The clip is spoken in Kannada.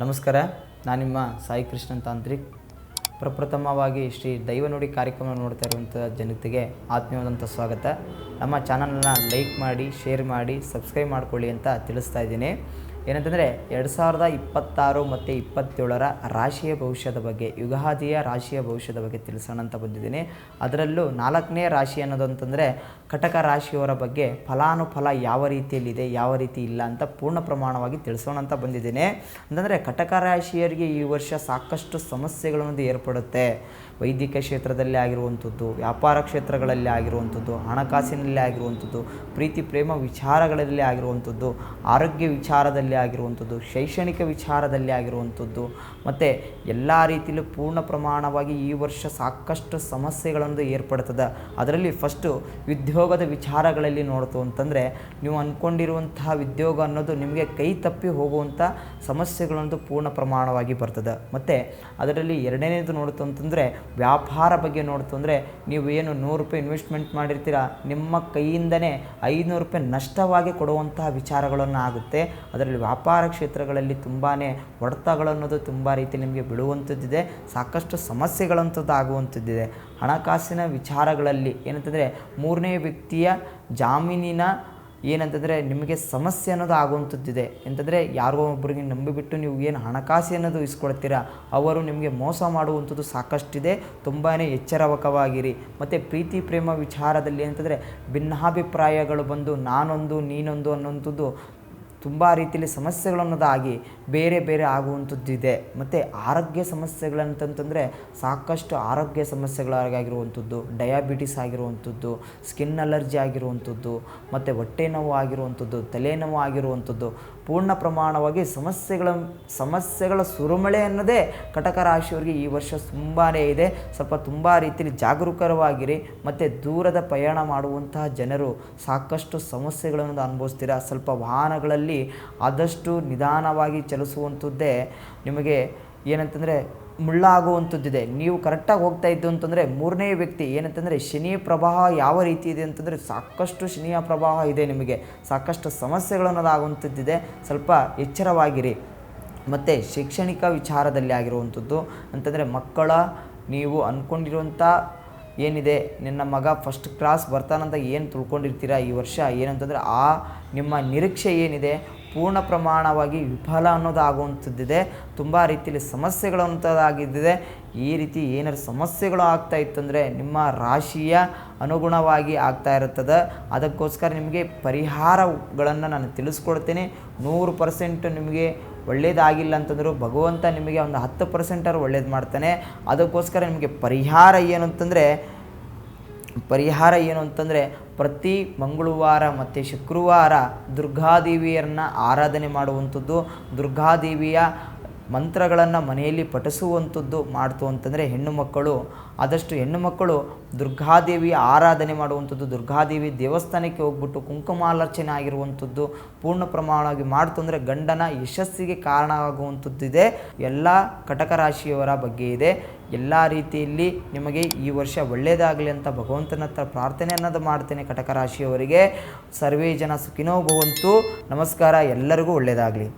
ನಮಸ್ಕಾರ ನಾನು ನಿಮ್ಮ ಸಾಯಿ ಕೃಷ್ಣನ್ ತಾಂತ್ರಿಕ್. ಪ್ರಪ್ರಥಮವಾಗಿ ಶ್ರೀ ದೈವ ನುಡಿ ಕಾರ್ಯಕ್ರಮ ನೋಡ್ತಾ ಇರುವಂಥ ಜನತೆಗೆ ಆತ್ಮೀಯವಾದಂಥ ಸ್ವಾಗತ. ನಮ್ಮ ಚಾನಲನ್ನು ಲೈಕ್ ಮಾಡಿ, ಶೇರ್ ಮಾಡಿ, ಸಬ್ಸ್ಕ್ರೈಬ್ ಮಾಡಿಕೊಳ್ಳಿ ಅಂತ ತಿಳಿಸ್ತಾ ಇದ್ದೀನಿ. ಏನಂತಂದರೆ ಎರಡು ಸಾವಿರದ ಇಪ್ಪತ್ತಾರು ಮತ್ತು ಇಪ್ಪತ್ತೇಳರ ರಾಶಿಯ ಭವಿಷ್ಯದ ಬಗ್ಗೆ, ಯುಗಾದಿಯ ರಾಶಿಯ ಭವಿಷ್ಯದ ಬಗ್ಗೆ ತಿಳಿಸೋಣ ಅಂತ ಬಂದಿದ್ದೀನಿ. ಅದರಲ್ಲೂ ನಾಲ್ಕನೇ ರಾಶಿ ಅನ್ನೋದು ಅಂತಂದರೆ ಕಟಕ ರಾಶಿಯವರ ಬಗ್ಗೆ ಫಲಾನುಫಲ ಯಾವ ರೀತಿಯಲ್ಲಿದೆ, ಯಾವ ರೀತಿ ಇಲ್ಲ ಅಂತ ಪೂರ್ಣ ಪ್ರಮಾಣವಾಗಿ ತಿಳಿಸೋಣ ಅಂತ ಬಂದಿದ್ದೀನಿ. ಅಂತಂದರೆ ಕಟಕ ರಾಶಿಯರಿಗೆ ಈ ವರ್ಷ ಸಾಕಷ್ಟು ಸಮಸ್ಯೆಗಳನ್ನು ಏರ್ಪಡುತ್ತೆ. ವೈದ್ಯಕೀಯ ಕ್ಷೇತ್ರದಲ್ಲಿ ಆಗಿರುವಂಥದ್ದು, ವ್ಯಾಪಾರ ಕ್ಷೇತ್ರಗಳಲ್ಲಿ ಆಗಿರುವಂಥದ್ದು, ಹಣಕಾಸಿನಲ್ಲಿ ಆಗಿರುವಂಥದ್ದು, ಪ್ರೀತಿ, ಪ್ರೇಮ ವಿಚಾರಗಳಲ್ಲಿ ಆಗಿರುವಂಥದ್ದು, ಆರೋಗ್ಯ ವಿಚಾರದಲ್ಲಿ ಆಗಿರುವಂಥದ್ದು, ಶೈಕ್ಷಣಿಕ ವಿಚಾರದಲ್ಲಿ ಆಗಿರುವಂಥದ್ದು, ಮತ್ತು ಎಲ್ಲ ರೀತಿಯಲ್ಲೂ ಪೂರ್ಣ ಪ್ರಮಾಣವಾಗಿ ಈ ವರ್ಷ ಸಾಕಷ್ಟು ಸಮಸ್ಯೆಗಳನ್ನು ಏರ್ಪಡ್ತದೆ. ಅದರಲ್ಲಿ ಫಸ್ಟು ಉದ್ಯೋಗದ ವಿಚಾರಗಳಲ್ಲಿ ನೋಡ್ತು ಅಂತಂದರೆ, ನೀವು ಅಂದ್ಕೊಂಡಿರುವಂತಹ ಉದ್ಯೋಗ ಅನ್ನೋದು ನಿಮಗೆ ಕೈ ತಪ್ಪಿ ಹೋಗುವಂಥ ಸಮಸ್ಯೆಗಳಂತೂ ಪೂರ್ಣ ಪ್ರಮಾಣವಾಗಿ ಬರ್ತದೆ. ಮತ್ತು ಅದರಲ್ಲಿ ಎರಡನೇದು ನೋಡ್ತು ಅಂತಂದರೆ, ವ್ಯಾಪಾರ ಬಗ್ಗೆ ನೋಡ್ತು ಅಂದರೆ, ನೀವು ಏನು ನೂರು ರೂಪಾಯಿ ಇನ್ವೆಸ್ಟ್ಮೆಂಟ್ ಮಾಡಿರ್ತೀರ, ನಿಮ್ಮ ಕೈಯಿಂದನೇ ಐನೂರು ರೂಪಾಯಿ ನಷ್ಟವಾಗಿ ಕೊಡುವಂತಹ ವಿಚಾರಗಳನ್ನು ಆಗುತ್ತೆ. ಅದರಲ್ಲಿ ವ್ಯಾಪಾರ ಕ್ಷೇತ್ರಗಳಲ್ಲಿ ತುಂಬಾ ಹೊಡೆತಗಳನ್ನೋದು ತುಂಬ ರೀತಿ ನಿಮಗೆ ಬೀಳುವಂಥದ್ದಿದೆ ಸಾಕಷ್ಟು ಸಮಸ್ಯೆಗಳಂಥದ್ದು ಆಗುವಂಥದ್ದಿದೆ ಹಣಕಾಸಿನ ವಿಚಾರಗಳಲ್ಲಿ ಏನಂತಂದರೆ ಮೂರನೇ ವ್ಯಕ್ತಿಯ ಜಾಮೀನಿನ ಏನಂತಂದರೆ ನಿಮಗೆ ಸಮಸ್ಯೆ ಅನ್ನೋದು ಆಗುವಂಥದ್ದಿದೆ ಎಂತಂದರೆ ಯಾರಿಗೋ ಒಬ್ಬರಿಗೆ ನಂಬಿಬಿಟ್ಟು ನೀವು ಏನು ಹಣಕಾಸು ಅನ್ನೋದು ಇಸ್ಕೊಳ್ತೀರಾ, ಅವರು ನಿಮಗೆ ಮೋಸ ಮಾಡುವಂಥದ್ದು ಸಾಕಷ್ಟಿದೆ. ತುಂಬಾ ಎಚ್ಚರವಕವಾಗಿರಿ. ಮತ್ತು ಪ್ರೀತಿ, ಪ್ರೇಮ ವಿಚಾರದಲ್ಲಿ ಏನಂತಂದರೆ ಭಿನ್ನಾಭಿಪ್ರಾಯಗಳು ಬಂದು ನಾನೊಂದು, ನೀನೊಂದು ಅನ್ನೋಂಥದ್ದು ತುಂಬ ರೀತಿಯಲ್ಲಿ ಸಮಸ್ಯೆಗಳನ್ನೋದಾಗಿ ಬೇರೆ ಬೇರೆ ಆಗುವಂಥದ್ದಿದೆ. ಮತ್ತು ಆರೋಗ್ಯ ಸಮಸ್ಯೆಗಳಂತಂತಂದರೆ ಸಾಕಷ್ಟು ಆರೋಗ್ಯ ಸಮಸ್ಯೆಗಳಾಗಿರುವಂಥದ್ದು ಡಯಾಬಿಟಿಸ್ ಆಗಿರುವಂಥದ್ದು ಸ್ಕಿನ್ ಅಲರ್ಜಿ ಆಗಿರುವಂಥದ್ದು, ಮತ್ತು ಹೊಟ್ಟೆ ನೋವು ಆಗಿರುವಂಥದ್ದು ತಲೆನೋವು ಆಗಿರುವಂಥದ್ದು, ಪೂರ್ಣ ಪ್ರಮಾಣವಾಗಿ ಸಮಸ್ಯೆಗಳ ಸಮಸ್ಯೆಗಳ ಸುರುಮಳೆ ಅನ್ನೋದೇ ಕಟಕ ರಾಶಿಯವರಿಗೆ ಈ ವರ್ಷ ತುಂಬಾ ಇದೆ. ಸ್ವಲ್ಪ ತುಂಬ ರೀತಿಯಲ್ಲಿ ಜಾಗರೂಕರವಾಗಿರಿ, ಮತ್ತು ದೂರದ ಪ್ರಯಾಣ ಮಾಡುವಂತಹ ಜನರು ಸಾಕಷ್ಟು ಸಮಸ್ಯೆಗಳನ್ನು ಅನುಭವಿಸ್ತೀರಾ? ಸ್ವಲ್ಪ ವಾಹನಗಳಲ್ಲಿ ಆದಷ್ಟು ನಿಧಾನವಾಗಿ ಚಲಿಸುವಂಥದ್ದೇ ನಿಮಗೆ ಏನಂತಂದರೆ ಮುಳ್ಳಾಗುವಂಥದ್ದಿದೆ. ನೀವು ಕರೆಕ್ಟಾಗಿ ಹೋಗ್ತಾ ಇದ್ದು ಅಂತಂದರೆ ಮೂರನೇ ವ್ಯಕ್ತಿ ಏನಂತಂದರೆ ಶನಿಯ ಪ್ರವಾಹ ಯಾವ ರೀತಿ ಇದೆ ಅಂತಂದರೆ ಸಾಕಷ್ಟು ಶನಿಯ ಪ್ರವಾಹ ಇದೆ ನಿಮಗೆ. ಸಾಕಷ್ಟು ಸಮಸ್ಯೆಗಳನ್ನೋದಾಗುವಂಥದ್ದಿದೆ ಸ್ವಲ್ಪ ಎಚ್ಚರವಾಗಿರಿ. ಮತ್ತು ಶೈಕ್ಷಣಿಕ ವಿಚಾರದಲ್ಲಿ ಆಗಿರುವಂಥದ್ದು ಅಂತಂದರೆ ಮಕ್ಕಳ ನೀವು ಅಂದ್ಕೊಂಡಿರುವಂಥ ಏನಿದೆ? ನಿನ್ನ ಮಗ ಫಸ್ಟ್ ಕ್ಲಾಸ್ ಬರ್ತಾನಂತ ಏನು ತಿಳ್ಕೊಂಡಿರ್ತೀರಾ ಈ ವರ್ಷ? ಏನಂತಂದರೆ ಆ ನಿಮ್ಮ ನಿರೀಕ್ಷೆ ಏನಿದೆ? ಪೂರ್ಣ ಪ್ರಮಾಣವಾಗಿ ವಿಫಲ ಅನ್ನೋದಾಗುವಂಥದ್ದಿದೆ. ತುಂಬ ರೀತಿಯಲ್ಲಿ ಸಮಸ್ಯೆಗಳಂಥದ್ದಾಗಿದ್ದಿದೆ ಈ ರೀತಿ ಏನಾರು ಸಮಸ್ಯೆಗಳು ಆಗ್ತಾ ಇತ್ತಂದರೆ ನಿಮ್ಮ ರಾಶಿಯ ಅನುಗುಣವಾಗಿ ಆಗ್ತಾ ಇರುತ್ತದೆ. ಅದಕ್ಕೋಸ್ಕರ ನಿಮಗೆ ಪರಿಹಾರಗಳನ್ನು ನಾನು ತಿಳಿಸ್ಕೊಡ್ತೇನೆ. ನೂರು ಪರ್ಸೆಂಟ್ ನಿಮಗೆ ಒಳ್ಳೇದಾಗಿಲ್ಲ ಅಂತಂದರೂ ಭಗವಂತ ನಿಮಗೆ ಒಂದು ಹತ್ತು ಪರ್ಸೆಂಟಾರು ಒಳ್ಳೇದು ಮಾಡ್ತಾನೆ. ಅದಕ್ಕೋಸ್ಕರ ನಿಮಗೆ ಪರಿಹಾರ ಏನು ಅಂತಂದರೆ, ಪರಿಹಾರ ಏನು ಅಂತಂದರೆ ಪ್ರತಿ ಮಂಗಳವಾರ ಮತ್ತು ಶುಕ್ರವಾರ ದುರ್ಗಾದೇವಿಯರನ್ನ ಆರಾಧನೆ ಮಾಡುವಂಥದ್ದು. ದುರ್ಗಾದೇವಿಯ ಮಂತ್ರಗಳನ್ನು ಮನೆಯಲ್ಲಿ ಪಠಿಸುವಂಥದ್ದು ಮಾಡ್ತು ಅಂತಂದರೆ ಹೆಣ್ಣು ಮಕ್ಕಳು, ಆದಷ್ಟು ಹೆಣ್ಣು ಮಕ್ಕಳು ದುರ್ಗಾದೇವಿಯ ಆರಾಧನೆ ಮಾಡುವಂಥದ್ದು ದುರ್ಗಾದೇವಿ ದೇವಸ್ಥಾನಕ್ಕೆ ಹೋಗ್ಬಿಟ್ಟು ಕುಂಕುಮಾಲರ್ಚನೆ ಆಗಿರುವಂಥದ್ದು ಪೂರ್ಣ ಪ್ರಮಾಣವಾಗಿ ಮಾಡ್ತು ಅಂದರೆ ಗಂಡನ ಯಶಸ್ಸಿಗೆ ಕಾರಣ ಆಗುವಂಥದ್ದಿದೆ ಎಲ್ಲ ಕಟಕ ರಾಶಿಯವರ ಬಗ್ಗೆ ಇದೆ. ಎಲ್ಲ ರೀತಿಯಲ್ಲಿ ನಿಮಗೆ ಈ ವರ್ಷ ಒಳ್ಳೆಯದಾಗಲಿ ಅಂತ ಭಗವಂತನ ಹತ್ರ ಪ್ರಾರ್ಥನೆ ಅನ್ನೋದು ಮಾಡ್ತೇನೆ ಕಟಕ ರಾಶಿಯವರಿಗೆ ಸರ್ವೇ ಜನ ಸುಖಿನೋ ಭವಂತು. ನಮಸ್ಕಾರ, ಎಲ್ಲರಿಗೂ ಒಳ್ಳೆಯದಾಗಲಿ